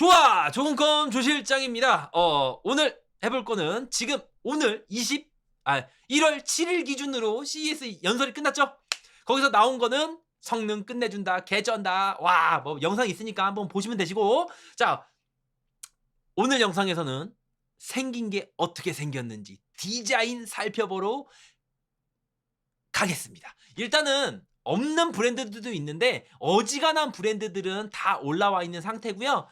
좋아! 좋은 컴 조실장입니다. 어, 오늘 해볼 거는 지금 오늘 20, 아, 1월 7일 기준으로 CES 연설이 끝났죠? 거기서 나온 거는 성능 끝내준다, 개쩐다, 와, 뭐 영상 있으니까 한번 보시면 되시고. 자, 오늘 영상에서는 생긴 게 어떻게 생겼는지 디자인 살펴보러 가겠습니다. 일단은 없는 브랜드들도 있는데 어지간한 브랜드들은 다 올라와 있는 상태고요.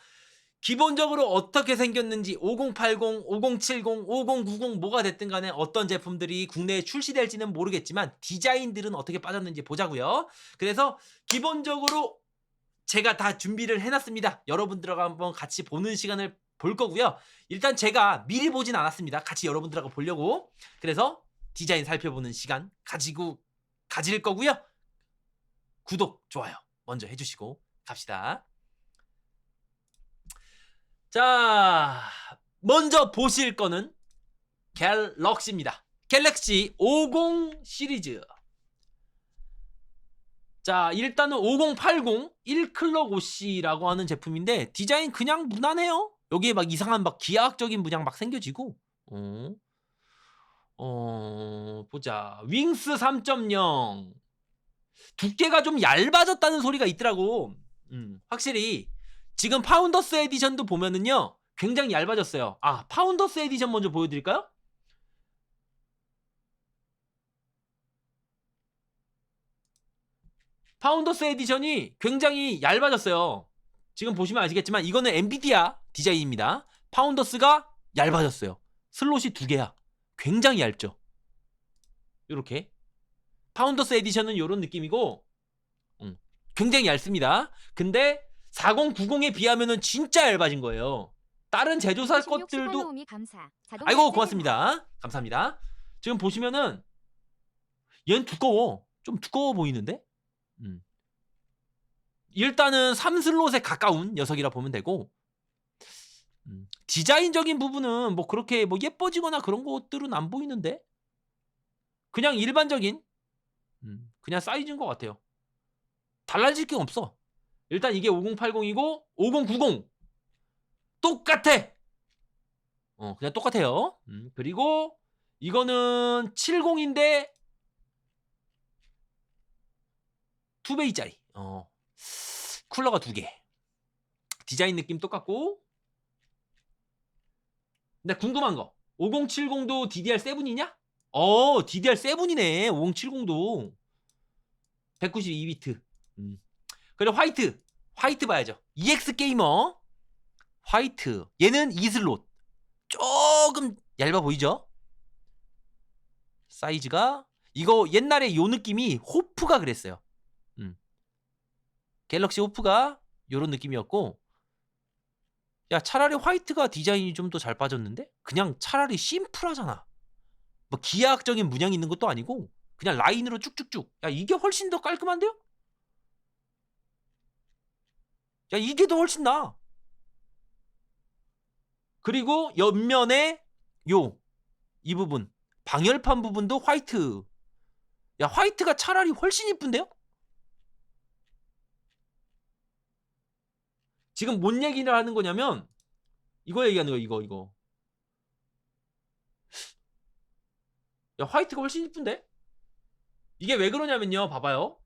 기본적으로 어떻게 생겼는지 5080, 5070, 5090 뭐가 됐든 간에 어떤 제품들이 국내에 출시될지는 모르겠지만 디자인들은 어떻게 빠졌는지 보자고요. 그래서 기본적으로 제가 다 준비를 해놨습니다. 여러분들하고 한번 같이 보는 시간을 볼 거고요. 일단 제가 미리 보진 않았습니다. 같이 여러분들하고 보려고. 그래서 디자인 살펴보는 시간 가지고 가질 거고요. 구독, 좋아요 먼저 해주시고 갑시다. 자, 먼저 보실 거는 갤럭시입니다. 갤럭시 50 시리즈. 자, 일단은 5080 1클럭 OC라고 하는 제품인데 디자인 그냥 무난해요. 여기에 막 이상한 막 기하학적인 문양 막 생겨지고. 어. 어, 보자. 윙스 3.0. 두께가 좀 얇아졌다는 소리가 있더라고. 음, 확실히 지금 파운더스 에디션도 보면은요. 굉장히 얇아졌어요. 아, 파운더스 에디션 먼저 보여드릴까요? 파운더스 에디션이 굉장히 얇아졌어요. 지금 보시면 아시겠지만 이거는 엔비디아 디자인입니다. 파운더스가 얇아졌어요. 슬롯이 두 개야. 굉장히 얇죠. 이렇게 파운더스 에디션은 이런 느낌이고 음, 굉장히 얇습니다. 근데 4090에 비하면은 진짜 얇아진 거예요. 다른 제조사 16 것들도 아이고 고맙습니다. 감사합니다. 지금 보시면은 얘는 두꺼워. 좀 두꺼워 보이는데? 음. 일단은 3슬롯에 가까운 녀석이라 보면 되고 음, 디자인적인 부분은 뭐 그렇게 뭐 예뻐지거나 그런 것들은 안 보이는데 그냥 일반적인 음, 그냥 사이즈인 것 같아요. 달라질 게 없어. 일단 이게 5080이고 5090 똑같아. 어, 그냥 똑같아요. 음, 그리고 이거는 70인데 2베이짜리. 어. 쿨러가 두 개. 디자인 느낌 똑같고. 근데 궁금한 거. 5070도 DDR7이냐? 어, DDR7이네. 5070도. 192비트. 음. 그리고 화이트. 화이트 봐야죠. EX 게이머. 화이트. 얘는 2슬롯. 조금 얇아 보이죠? 사이즈가 이거 옛날에 요 느낌이 호프가 그랬어요. 음. 갤럭시 호프가 요런 느낌이었고 야 차라리 화이트가 디자인이 좀 더 잘 빠졌는데 그냥 차라리 심플하잖아. 뭐 기하학적인 문양이 있는 것도 아니고 그냥 라인으로 쭉쭉쭉. 야 이게 훨씬 더 깔끔한데요? 야 이게 더 훨씬 나. 그리고 옆면에 요 이 부분 방열판 부분도 화이트. 야 화이트가 차라리 훨씬 이쁜데요? 지금 뭔 얘기를 하는 거냐면 이거 얘기하는 거야 이거 이거. 야 화이트가 훨씬 이쁜데? 이게 왜 그러냐면요 봐봐요.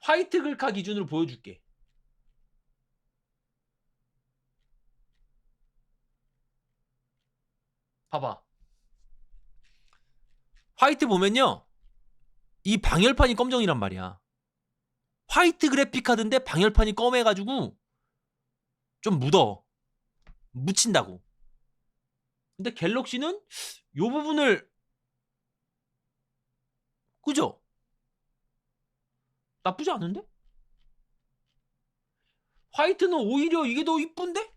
화이트 글카 기준으로 보여줄게. 봐봐. 화이트 보면요. 이 방열판이 검정이란 말이야. 화이트 그래픽 카드인데 방열판이 검해가지고 좀 묻어. 묻힌다고. 근데 갤럭시는 요 부분을 그죠? 나쁘지 않은데? 화이트는 오히려 이게 더 이쁜데?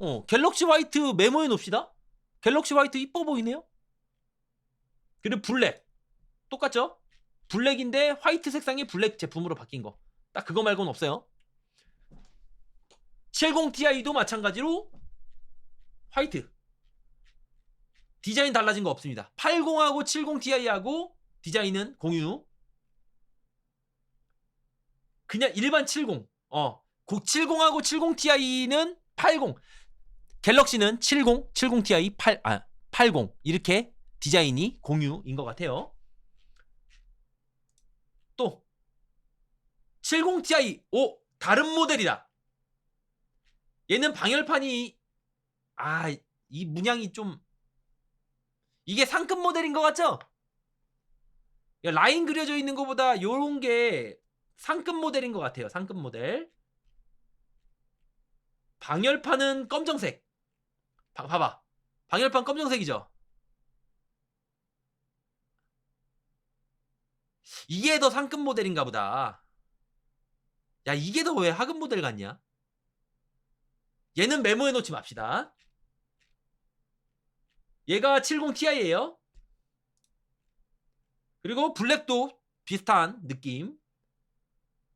어, 갤럭시 화이트 메모해 놓읍시다. 갤럭시 화이트 이뻐 보이네요. 그리고 블랙. 똑같죠? 블랙인데 화이트 색상이 블랙 제품으로 바뀐 거. 딱 그거 말고는 없어요. 70ti도 마찬가지로 화이트. 디자인 달라진 거 없습니다. 80하고 70ti하고 디자인은 공유. 그냥 일반 70. 어. 70하고 70ti는 80. 갤럭시는 70, 70ti 8, 아, 80 이렇게 디자인이 공유인 것 같아요. 또 70ti 오 다른 모델이다. 얘는 방열판이 아 이 문양이 좀 이게 상급 모델인 것 같죠? 야, 라인 그려져 있는 것보다 요런 게 상급 모델인 것 같아요. 상급 모델. 방열판은 검정색. 봐, 봐봐. 방열판 검정색이죠. 이게 더 상급 모델인가 보다. 야, 이게 더 왜 하급 모델 같냐? 얘는 메모해 놓지 맙시다. 얘가 70ti예요. 그리고 블랙도 비슷한 느낌.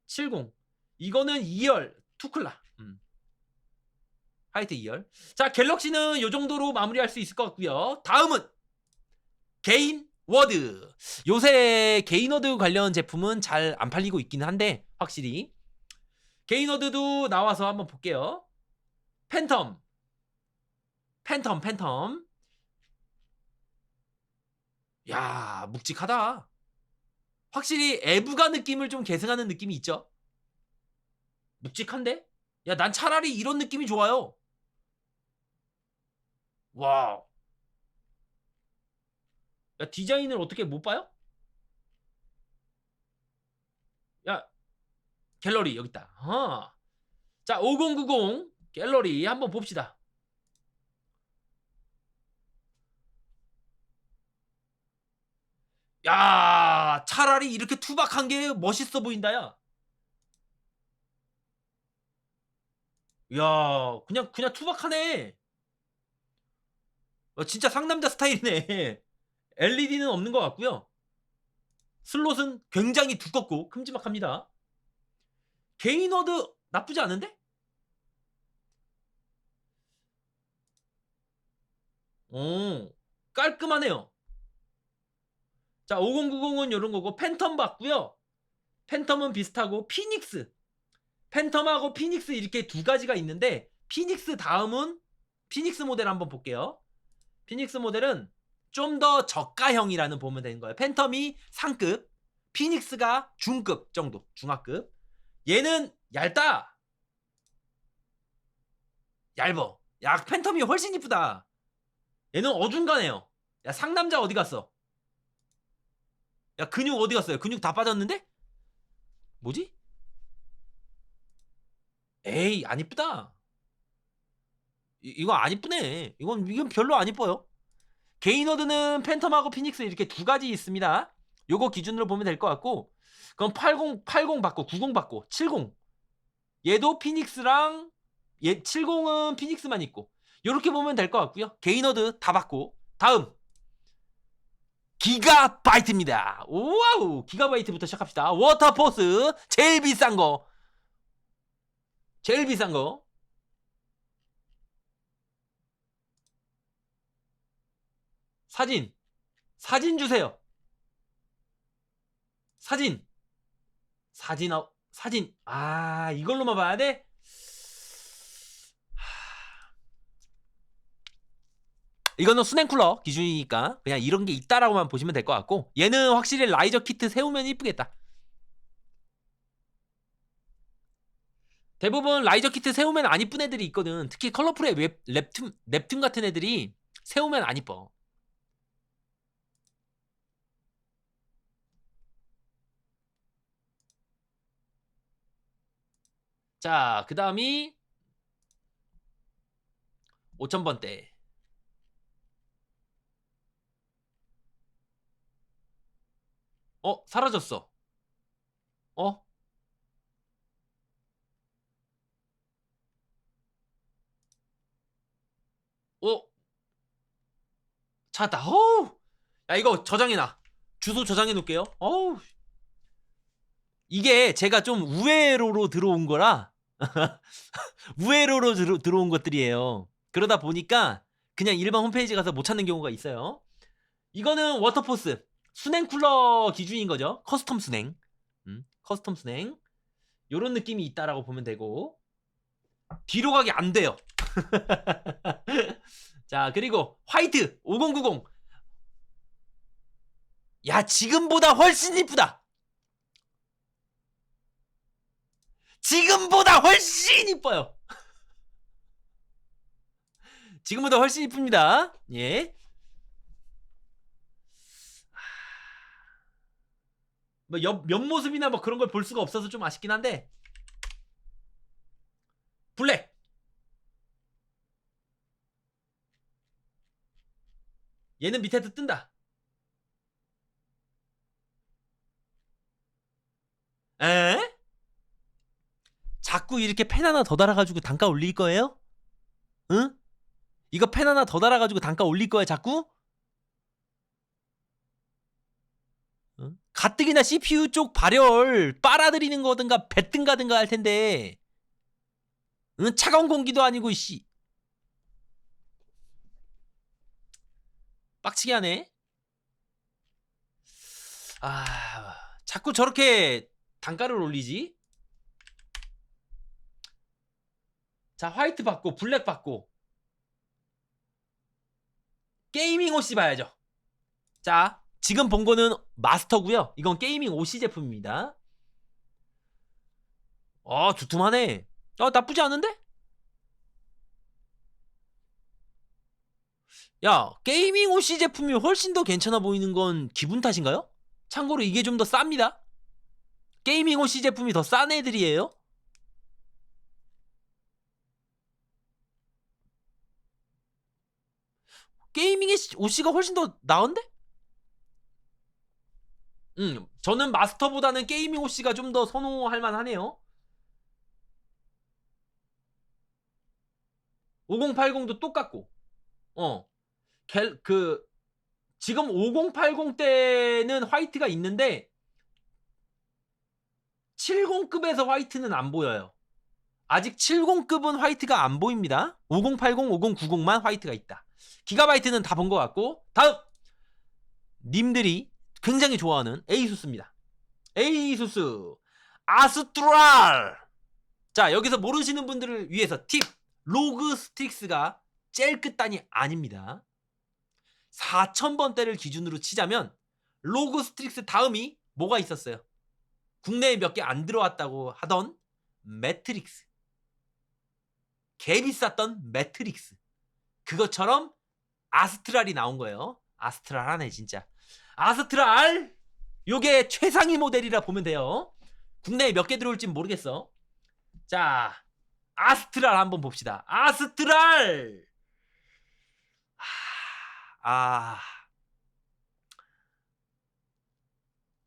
70. 이거는 2열 투클라. 음. 하이트 2열. 자, 갤럭시는 요 정도로 마무리할 수 있을 것 같고요. 다음은 개인 워드. 요새 개인 워드 관련 제품은 잘 안 팔리고 있기는 한데 확실히 개인 워드도 나와서 한번 볼게요. 팬텀. 팬텀, 팬텀. 야, 묵직하다. 확실히 에브가 느낌을 좀 계승하는 느낌이 있죠? 묵직한데? 야, 난 차라리 이런 느낌이 좋아요. 와. 야, 디자인을 어떻게 못 봐요? 야, 갤러리 여기 있다. 어. 자, 5090 갤러리 한번 봅시다. 야, 차라리 이렇게 투박한 게 멋있어 보인다, 야. 야, 그냥, 그냥 투박하네. 어, 진짜 상남자 스타일이네. LED는 없는 것 같고요. 슬롯은 굉장히 두껍고 큼지막합니다. 게이너드 나쁘지 않은데? 오, 깔끔하네요. 자, 5090은 이런 거고 팬텀 봤고요. 팬텀은 비슷하고 피닉스. 팬텀하고 피닉스 이렇게 두 가지가 있는데 피닉스 다음은 피닉스 모델 한번 볼게요. 피닉스 모델은 좀 더 저가형이라는 보면 되는 거예요. 팬텀이 상급, 피닉스가 중급 정도, 중하급. 얘는 얇다. 얇어. 야, 팬텀이 훨씬 이쁘다. 얘는 어중간해요. 야, 상남자 어디 갔어? 야, 근육 어디 갔어요? 근육 다 빠졌는데? 뭐지? 에이, 안 이쁘다. 이, 이거 안 이쁘네. 이건, 이건 별로 안 이뻐요. 게이너드는 팬텀하고 피닉스 이렇게 두 가지 있습니다. 요거 기준으로 보면 될 것 같고, 그럼 80, 80 받고, 90 받고, 70. 얘도 피닉스랑, 얘, 70은 피닉스만 있고, 요렇게 보면 될 것 같고요. 게이너드 다 받고, 다음. 기가바이트입니다. 와우! 기가바이트부터 시작합시다. 워터포스, 제일 비싼 거. 제일 비싼 거. 사진. 사진 주세요. 사진. 사진, 어, 사진. 아, 이걸로만 봐야 돼? 이거는 수냉 쿨러 기준이니까 그냥 이런 게 있다라고만 보시면 될 것 같고 얘는 확실히 라이저 키트 세우면 이쁘겠다. 대부분 라이저 키트 세우면 안 이쁜 애들이 있거든. 특히 컬러풀의 웹, 랩툰, 랩툰 같은 애들이 세우면 안 이뻐. 자, 그 다음이 5000번대. 어, 사라졌어. 어? 어? 찾았다. 어우! 야, 이거 저장해놔. 주소 저장해 놓을게요. 어우. 이게 제가 좀 우회로로 들어온 거라, 우회로로 들어, 들어온 것들이에요. 그러다 보니까 그냥 일반 홈페이지 가서 못 찾는 경우가 있어요. 이거는 워터포스. 순행 쿨러 기준인 거죠. 커스텀 순행. 음, 커스텀 순행. 요런 느낌이 있다라고 보면 되고. 뒤로 가기 안 돼요. 자, 그리고 화이트 5090. 야, 지금보다 훨씬 이쁘다. 지금보다 훨씬 이뻐요. 지금보다 훨씬 이쁩니다. 예. 뭐 옆, 옆모습이나 뭐 그런 걸 볼 수가 없어서 좀 아쉽긴 한데 블랙 얘는 밑에도 뜬다 에? 자꾸 이렇게 펜 하나 더 달아가지고 단가 올릴 거예요? 응? 이거 펜 하나 더 달아가지고 단가 올릴 거야 자꾸? 응? 가뜩이나 CPU 쪽 발열 빨아들이는 거든가 뱉든 가든가 할 텐데 응? 차가운 공기도 아니고 씨 빡치게 하네 아 자꾸 저렇게 단가를 올리지 자 화이트 받고 블랙 받고. 게이밍 OC 봐야죠. 자 지금 본 거는 마스터고요. 이건 게이밍 OC 제품입니다. 아 두툼하네. 아 나쁘지 않은데? 야 게이밍 OC 제품이 훨씬 더 괜찮아 보이는 건 기분 탓인가요? 참고로 이게 좀 더 쌉니다. 게이밍 OC 제품이 더 싼 애들이에요 게이밍의 OC가 훨씬 더 나은데? 음, 저는 마스터보다는 게이밍 OC가 좀 더 선호할 만하네요. 5080도 똑같고, 어, 갤, 그, 지금 5080 때는 화이트가 있는데, 70급에서 화이트는 안 보여요. 아직 70급은 화이트가 안 보입니다. 5080, 5090만 화이트가 있다. 기가바이트는 다 본 것 같고 다음 님들이 굉장히 좋아하는 에이수스입니다. 에이수스 아스트랄 자 여기서 모르시는 분들을 위해서 팁 로그 스틱스가 젤 끝단이 아닙니다. 4,000번대를 기준으로 치자면 로그 스틱스 다음이 뭐가 있었어요? 국내에 몇 개 안 들어왔다고 하던 매트릭스 개 비쌌던 매트릭스 그것처럼 아스트랄이 나온 거예요. 아스트랄 하네 진짜. 아스트랄 요게 최상위 모델이라 보면 돼요. 국내에 몇 개 들어올지 모르겠어. 자, 아스트랄 한번 봅시다. 아스트랄. 아,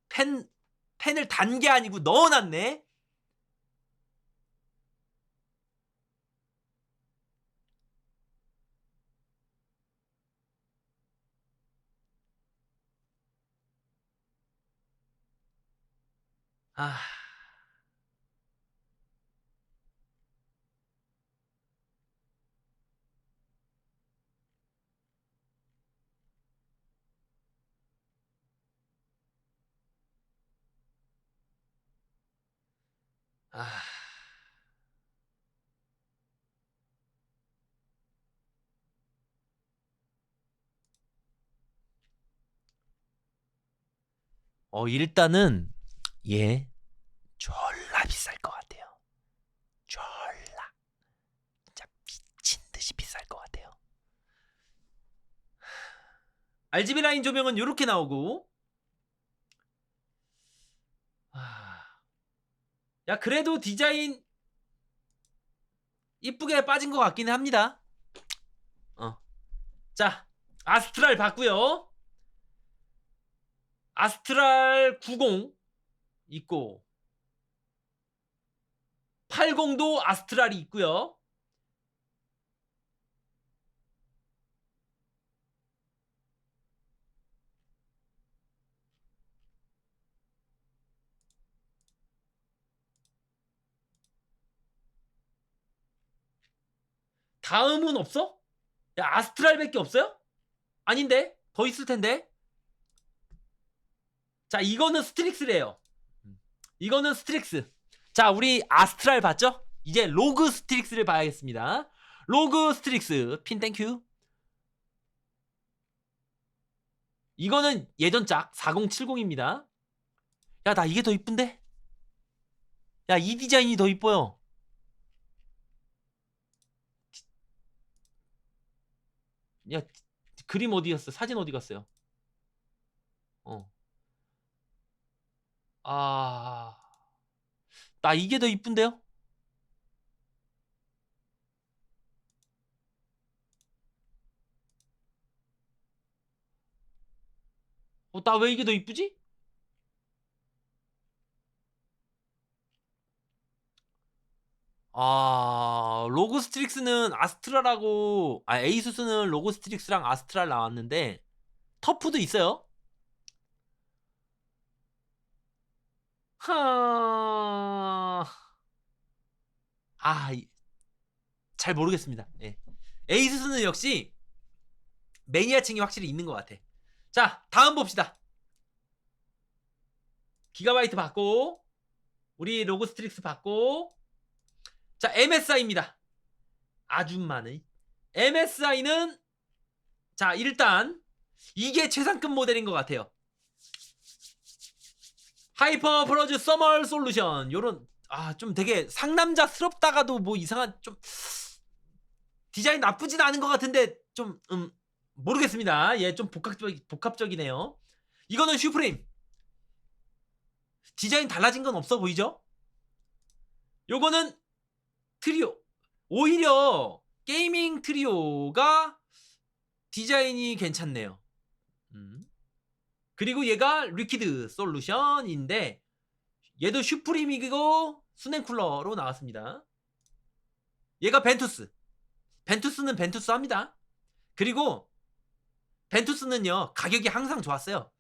펜 펜을 단 게 아니고 넣어놨네. 아. 아. 어, 일단은 예. 졸라 비쌀 것 같아요. 졸라. 진짜 미친 듯이 비쌀 것 같아요. RGB 라인 조명은 이렇게 나오고. 아. 야 그래도 디자인 이쁘게 빠진 것 같기는 합니다. 어. 자 아스트랄 봤고요. 아스트랄 90 있고 80도 아스트랄이 있고요. 다음은 없어? 야, 아스트랄밖에 없어요? 아닌데? 더 있을 텐데. 자, 이거는 스트릭스래요. 이거는 스트릭스. 자, 우리 아스트랄 봤죠? 이제 로그 스트릭스를 봐야겠습니다. 로그 스트릭스 핀 땡큐. 이거는 예전작 4070입니다. 야, 나 이게 더 이쁜데? 야, 이 디자인이 더 이뻐요. 야, 그림 어디 갔어? 사진 어디 갔어요? 어. 아. 나 이게 더 이쁜데요? 어, 나 왜 이게 더 이쁘지? 아, 로그스트릭스는 아스트랄하고, 아, 에이수스는 로그스트릭스랑 아스트랄 나왔는데, 터프도 있어요. 하, 아, 이- 잘 모르겠습니다. 예. 에이수스는 역시 매니아층이 확실히 있는 것 같아. 자, 다음 봅시다. 기가바이트 받고, 우리 로그스트릭스 받고, 자, MSI입니다. 아줌마는. MSI는, 자, 일단, 이게 최상급 모델인 것 같아요. 하이퍼 프로즈 서멀 솔루션. 요런, 아, 좀 되게 상남자스럽다가도 뭐 이상한, 좀, 디자인 나쁘진 않은 것 같은데, 좀, 음, 모르겠습니다. 예, 좀 복합적, 복합적이네요. 이거는 슈프림. 디자인 달라진 건 없어 보이죠? 요거는 트리오. 오히려 게이밍 트리오가 디자인이 괜찮네요. 음. 그리고 얘가 리퀴드 솔루션인데 얘도 슈프림이고 수냉쿨러로 나왔습니다. 얘가 벤투스. 벤투스는 벤투스 합니다. 그리고 벤투스는요 가격이 항상 좋았어요.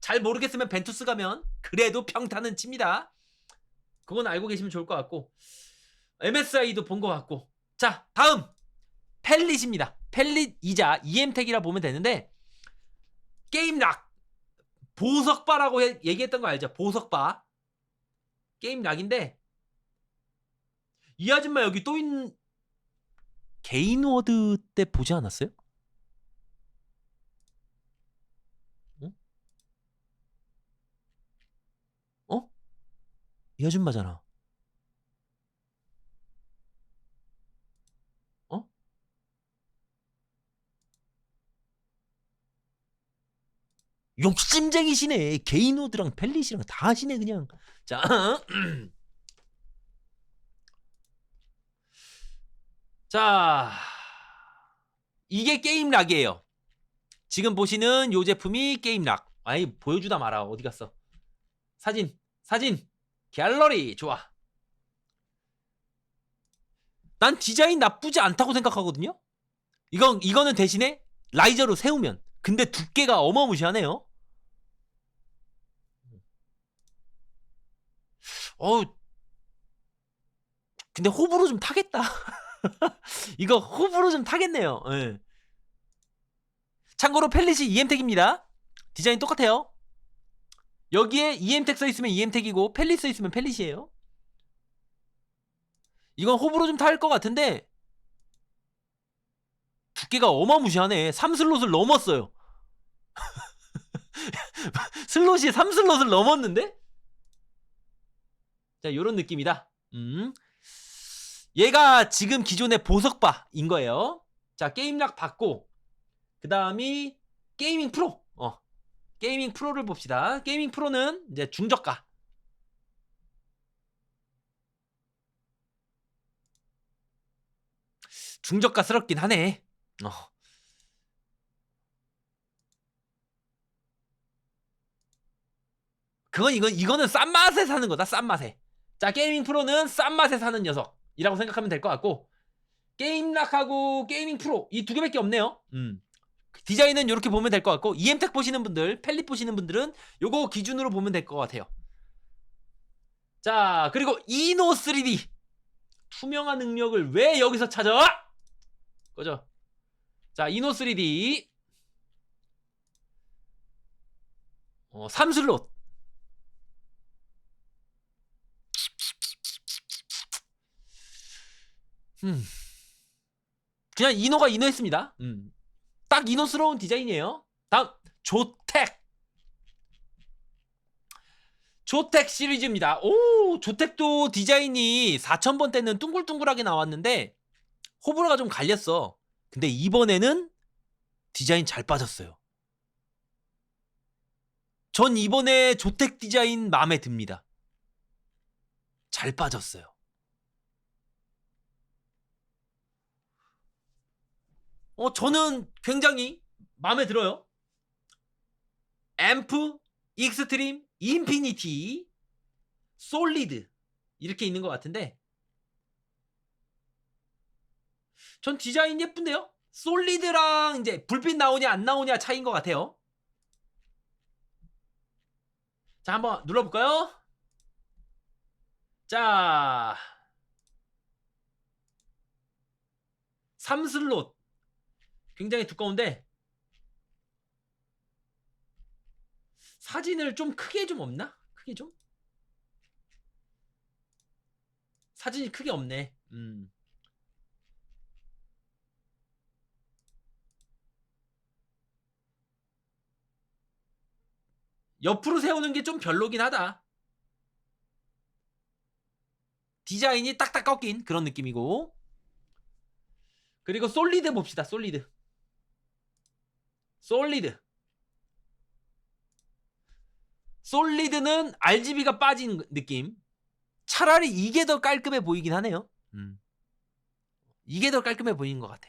잘 모르겠으면 벤투스 가면 그래도 평타는 칩니다. 그건 알고 계시면 좋을 것 같고 MSI도 본 것 같고 자 다음 펠릿입니다. 펠릿 이자 EM택이라 보면 되는데 게임락 보석바라고 해- 얘기했던 거 알죠? 보석바 게임락인데 이 아줌마 여기 또 있는 개인워드 때 보지 않았어요? 어? 이 아줌마잖아. 욕심쟁이시네. 개인워드랑 펠릿이랑 다 하시네 그냥. 자, 자, 이게 게임락이에요. 지금 보시는 요 제품이 게임락. 아이 보여주다 마라. 어디 갔어? 사진, 사진, 갤러리 좋아. 난 디자인 나쁘지 않다고 생각하거든요. 이건 이거는 대신에 라이저로 세우면 근데 두께가 어마무시하네요. 어, 근데 호불호 좀 타겠다. 이거 호불호 좀 타겠네요. 예. 참고로 펠릿이 EM택입니다. 디자인 똑같아요. 여기에 EM택 써 있으면 EM택이고 펠릿 써 있으면 펠릿이에요. 이건 호불호 좀 탈 것 같은데 두께가 어마무시하네. 3슬롯을 넘었어요. 슬롯이 3슬롯을 넘었는데? 자, 요런 느낌이다. 음. 얘가 지금 기존의 보석바인 거예요. 자, 게임락 받고 그 다음이 게이밍 프로. 어. 게이밍 프로를 봅시다. 게이밍 프로는 이제 중저가. 중저가스럽긴 하네. 어. 그건 이건 이거는 싼 맛에 사는 거다. 싼 맛에. 자, 게이밍 프로는 싼 맛에 사는 녀석이라고 생각하면 될 것 같고 게임락하고 게이밍 프로 이 두 개밖에 없네요. 음. 디자인은 이렇게 보면 될 것 같고 EM텍 보시는 분들, 펠릿 보시는 분들은 요거 기준으로 보면 될 것 같아요. 자, 그리고 이노 3D 투명한 능력을 왜 여기서 찾아? 그죠? 자, 이노 3D 어, 3슬롯 음. 그냥 이노가 이노했습니다. 음. 딱 이노스러운 디자인이에요. 다음 조텍. 조텍 시리즈입니다. 오, 조텍도 디자인이 4000번 때는 둥글둥글하게 나왔는데 호불호가 좀 갈렸어. 근데 이번에는 디자인 잘 빠졌어요. 전 이번에 조텍 디자인 마음에 듭니다. 잘 빠졌어요. 어, 저는 굉장히 마음에 들어요. 앰프, 익스트림, 인피니티, 솔리드 이렇게 있는 것 같은데 전 디자인 예쁜데요? 솔리드랑 이제 불빛 나오냐 안 나오냐 차이인 것 같아요. 자, 한번 눌러볼까요? 자, 3슬롯 굉장히 두꺼운데 사진을 좀 크게 좀 없나? 크게 좀? 사진이 크게 없네. 음. 옆으로 세우는 게 좀 별로긴 하다. 디자인이 딱딱 꺾인 그런 느낌이고. 그리고 솔리드 봅시다. 솔리드. 솔리드. 솔리드는 RGB가 빠진 느낌. 차라리 이게 더 깔끔해 보이긴 하네요. 음. 이게 더 깔끔해 보이는 것 같아.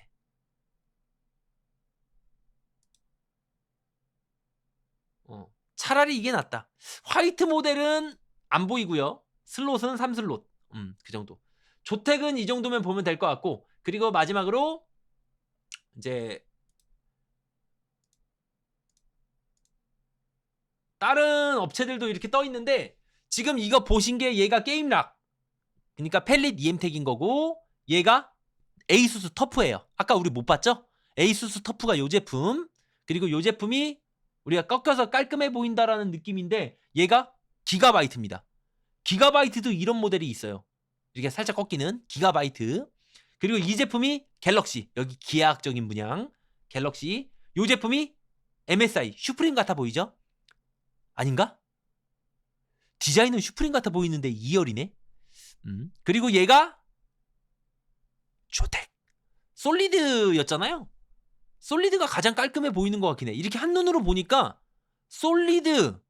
어. 차라리 이게 낫다. 화이트 모델은 안 보이고요. 슬롯은 3슬롯. 음, 그 정도. 조택은 이 정도면 보면 될 것 같고 그리고 마지막으로 이제 다른 업체들도 이렇게 떠 있는데 지금 이거 보신 게 얘가 게임락 그러니까 펠릿 EM택인 거고 얘가 에이수스 터프예요. 아까 우리 못 봤죠? 에이수스 터프가 요 제품 그리고 요 제품이 우리가 꺾여서 깔끔해 보인다라는 느낌인데 얘가 기가바이트입니다. 기가바이트도 이런 모델이 있어요. 이렇게 살짝 꺾이는 기가바이트. 그리고 이 제품이 갤럭시. 여기 기하학적인 문양. 갤럭시. 요 제품이 MSI. 슈프림 같아 보이죠? 아닌가? 디자인은 슈프림 같아 보이는데 2열이네. 음. 그리고 얘가 조텍. 솔리드였잖아요. 솔리드가 가장 깔끔해 보이는 것 같긴 해. 이렇게 한눈으로 보니까 솔리드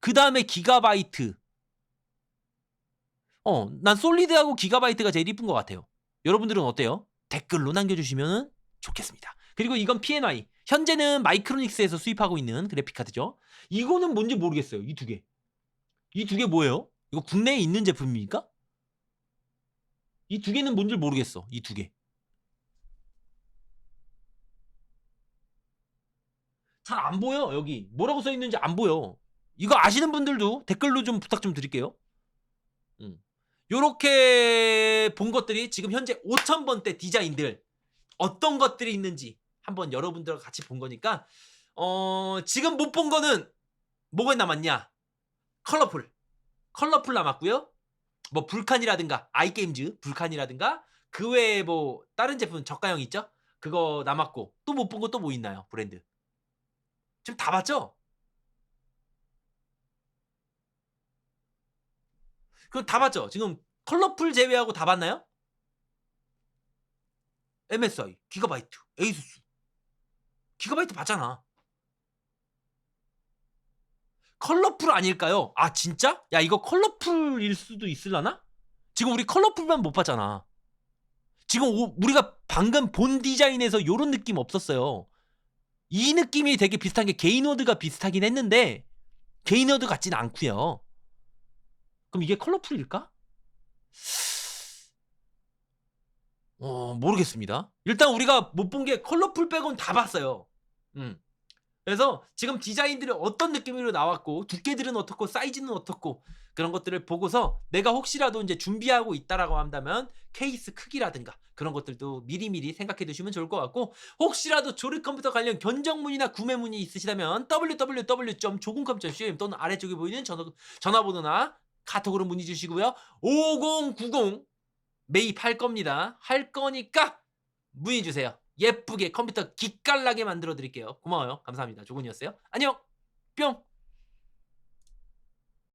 그 다음에 기가바이트 어, 난 솔리드하고 기가바이트가 제일 이쁜 것 같아요. 여러분들은 어때요? 댓글로 남겨주시면 좋겠습니다. 그리고 이건 PNY. 현재는 마이크로닉스에서 수입하고 있는 그래픽카드죠. 이거는 뭔지 모르겠어요. 이 두 개. 이 두 개 뭐예요? 이거 국내에 있는 제품입니까? 이 두 개는 뭔지 모르겠어. 이 두 개. 잘 안 보여, 여기. 뭐라고 써 있는지 안 보여. 이거 아시는 분들도 댓글로 좀 부탁 좀 드릴게요. 음. 요렇게 본 것들이 지금 현재 5,000번대 디자인들 어떤 것들이 있는지 한번 여러분들과 같이 본 거니까 어, 지금 못 본 거는 뭐가 남았냐? 컬러풀. 컬러풀 남았고요. 뭐 불칸이라든가 아이게임즈 불칸이라든가 그 외에 뭐 다른 제품 저가형 있죠? 그거 남았고 또 못 본 거 또 뭐 있나요? 브랜드. 지금 다 봤죠? 그럼 다 봤죠? 지금 컬러풀 제외하고 다 봤나요? MSI, 기가바이트, 에이수스. 기가바이트 봤잖아. 컬러풀 아닐까요? 아 진짜? 야 이거 컬러풀일 수도 있을라나? 지금 우리 컬러풀만 못 봤잖아. 지금 오- 우리가 방금 본 디자인에서 요런 느낌 없었어요. 이 느낌이 되게 비슷한 게 게이노드가 비슷하긴 했는데 게이노드 같진 않고요. 그럼 이게 컬러풀일까? 어, 모르겠습니다. 일단 우리가 못 본 게 컬러풀 빼곤 다 봤어요. 음. 그래서 지금 디자인들이 어떤 느낌으로 나왔고 두께들은 어떻고 사이즈는 어떻고 그런 것들을 보고서 내가 혹시라도 이제 준비하고 있다라고 한다면 케이스 크기라든가 그런 것들도 미리미리 생각해 두시면 좋을 것 같고 혹시라도 조립 컴퓨터 관련 견적문이나 구매 문의 있으시다면 www.조금컴.com 또는 아래쪽에 보이는 전화, 전화번호나 카톡으로 문의 주시고요. 5090 매입할 겁니다. 할 거니까 문의 주세요. 예쁘게 컴퓨터 기깔나게 만들어 드릴게요. 고마워요. 감사합니다. 조군이었어요. 안녕. 뿅.